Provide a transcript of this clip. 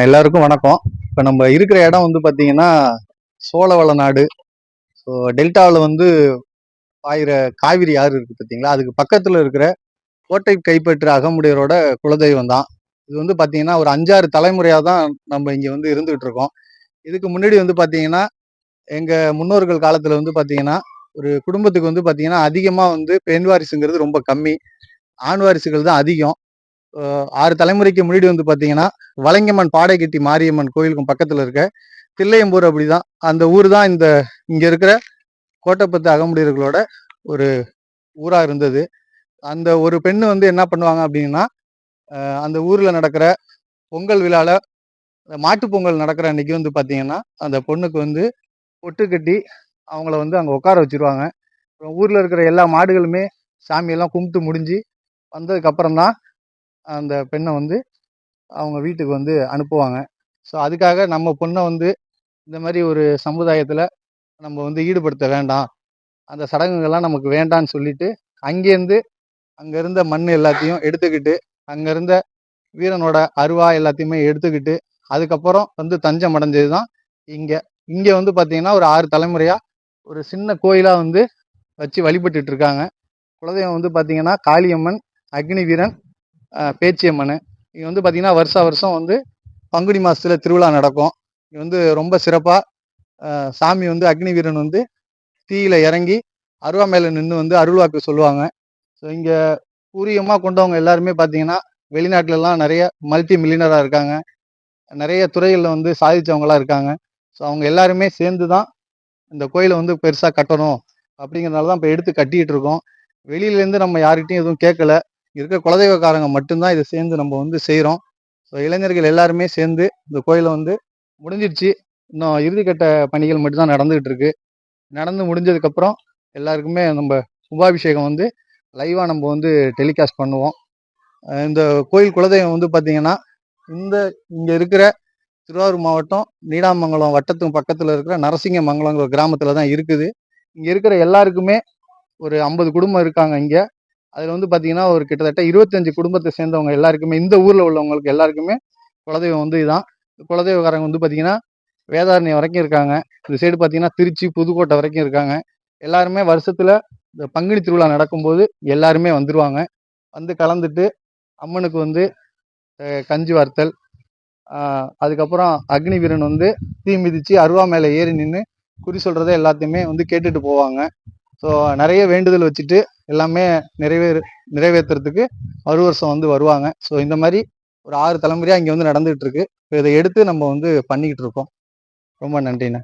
எல்லாருக்கும் வணக்கம். இப்போ நம்ம இருக்கிற இடம் வந்து பார்த்தீங்கன்னா சோழவள நாடு ஸோ டெல்டாவில் வந்து பாயிற காவிரி ஆறு இருக்குது பார்த்தீங்களா அதுக்கு பக்கத்தில் இருக்கிற கோட்டை கைப்பற்ற அகமுடையரோட குலதெய்வம் தான். இது வந்து பார்த்தீங்கன்னா ஒரு அஞ்சாறு தலைமுறையாக தான் நம்ம இங்கே வந்து இருந்துகிட்டு இருக்கோம். இதுக்கு முன்னாடி வந்து பார்த்தீங்கன்னா எங்கள் முன்னோர்கள் காலத்தில் வந்து பார்த்தீங்கன்னா ஒரு குடும்பத்துக்கு வந்து பார்த்தீங்கன்னா அதிகமாக வந்து பெண் வாரிசுங்கிறது ரொம்ப கம்மி. ஆண் வாரிசுகள் தான் அதிகம். ஆறு தலைமுறைக்கு முன்னாடி வந்து பார்த்தீங்கன்னா வலங்கம்மன் பாடைக்கட்டி மாரியம்மன் கோயிலுக்கும் பக்கத்தில் இருக்க தில்லையம்பூர் அப்படிதான். அந்த ஊர் தான் இந்த இங்கே இருக்கிற கோட்டைப்பத்து அகமுடியர்களோட ஒரு ஊராக இருந்தது. அந்த ஒரு பெண்ணு வந்து என்ன பண்ணுவாங்க அப்படின்னா அந்த ஊரில் நடக்கிற பொங்கல் விழாவில் மாட்டு பொங்கல் நடக்கிற அன்னைக்கு வந்து பார்த்தீங்கன்னா அந்த பொண்ணுக்கு வந்து பொட்டு கட்டி அவங்கள வந்து அங்கே உட்கார வச்சிருவாங்க. அப்புறம் ஊரில் இருக்கிற எல்லா மாடுகளுமே சாமியெல்லாம் கும்பிட்டு முடிஞ்சு வந்ததுக்கப்புறம் தான் அந்த பெண்ணை வந்து அவங்க வீட்டுக்கு வந்து அனுப்புவாங்க. ஸோ அதுக்காக நம்ம பொண்ணை வந்து இந்த மாதிரி ஒரு சமுதாயத்தில் நம்ம வந்து ஈடுபடுத்த வேண்டாம். அந்த சடங்குகள்லாம் நமக்கு வேண்டாம்னு சொல்லிட்டு அங்கேருந்து அங்கே இருந்த மண் எல்லாத்தையும் எடுத்துக்கிட்டு அங்கே இருந்த வீரனோட அருவா எல்லாத்தையுமே எடுத்துக்கிட்டு அதுக்கப்புறம் வந்து தஞ்சம் அடைஞ்சது தான் இங்கே. இங்கே வந்து பார்த்தீங்கன்னா ஒரு ஆறு தலைமுறையாக ஒரு சின்ன கோயிலாக வந்து வச்சு வழிபட்டுட்டு இருக்காங்க. குலதெய்வம் வந்து பார்த்தீங்கன்னா காளியம்மன் அக்னி வீரன் பேச்சியம்மன் இங்கே வந்து பார்த்தீங்கன்னா வருஷா வருஷம் வந்து பங்குனி மாதத்தில் திருவிழா நடக்கும். இங்கே வந்து ரொம்ப சிறப்பாக சாமி வந்து அக்னி வீரன் வந்து தீயில இறங்கி அருவா மேலே நின்று வந்து அருள்வாக்கு சொல்லுவாங்க. ஸோ இங்கே பூரியமாக கொண்டவங்க எல்லாருமே பார்த்தீங்கன்னா வெளிநாட்டிலலாம் நிறைய மல்டி மில்லினராக இருக்காங்க. நிறைய துறைகளில் வந்து சாதித்தவங்களாம் இருக்காங்க. ஸோ அவங்க எல்லாருமே சேர்ந்து தான் இந்த கோயிலை வந்து பெருசாக கட்டணும். அப்படிங்கிறனால தான் இப்போ எடுத்து கட்டிக்கிட்டு இருக்கோம். வெளியிலேருந்து நம்ம யார்கிட்டையும் எதுவும் கேட்கல இருக்க குலதெய்வக்காரங்க மட்டும்தான் இதை சேர்ந்து நம்ம வந்து செய்கிறோம் ஸோ இளைஞர்கள் எல்லாருமே சேர்ந்து இந்த கோயிலை வந்து முடிஞ்சிடுச்சு. இன்னும் இறுதிக்கட்ட பணிகள் மட்டும்தான் நடந்துகிட்டு இருக்கு. நடந்து முடிஞ்சதுக்கப்புறம் எல்லாருக்குமே நம்ம கும்பாபிஷேகம் வந்து லைவாக நம்ம வந்து டெலிகாஸ்ட் பண்ணுவோம். இந்த கோயில் குலதெய்வம் வந்து பார்த்தீங்கன்னா இந்த இங்கே இருக்கிற திருவாரூர் மாவட்டம் நீடாமங்கலம் வட்டத்துக்கு பக்கத்தில் இருக்கிற நரசிங்க நரசிங்கமங்கலங்கிற கிராமத்தில் தான் இருக்குது. இங்கே இருக்கிற எல்லாருக்குமே ஒரு ஐம்பது குடும்பம் இருக்காங்க இங்கே. அதில் வந்து பார்த்தீங்கன்னா ஒரு கிட்டத்தட்ட இருபத்தஞ்சு குடும்பத்தை சேர்ந்தவங்க எல்லாருக்குமே இந்த ஊரில் உள்ளவங்களுக்கு எல்லாருக்குமே குலதெய்வம் வந்து இதான். குலதெய்வக்காரங்க வந்து பார்த்தீங்கன்னா வேதாரண்யம் வரைக்கும் இருக்காங்க. இந்த சைடு பார்த்தீங்கன்னா திருச்சி புதுக்கோட்டை வரைக்கும் இருக்காங்க. எல்லாருமே வருஷத்தில் இந்த பங்குனி திருவிழா நடக்கும்போது எல்லாருமே வந்துடுவாங்க வந்து கலந்துட்டு அம்மனுக்கு வந்து கஞ்சி வார்த்தல் அதுக்கப்புறம் அக்னி வீரன் வந்து தீ மிதித்து அருவா மேலே ஏறி நின்று குறி சொல்கிறத எல்லாத்தையுமே வந்து கேட்டுட்டு போவாங்க. ஸோ நிறைய வேண்டுதல் வச்சுட்டு எல்லாமே நிறைவேறு நிறைவேற்றுறதுக்கு மறு வருஷம் வந்து வருவாங்க. ஸோ இந்த மாதிரி ஒரு ஆறு தலைமுறையாக இங்கே வந்து நடந்துகிட்டு இருக்கு. இதை எடுத்து நம்ம வந்து பண்ணிக்கிட்டு இருக்கோம். ரொம்ப நன்றிண்ணே.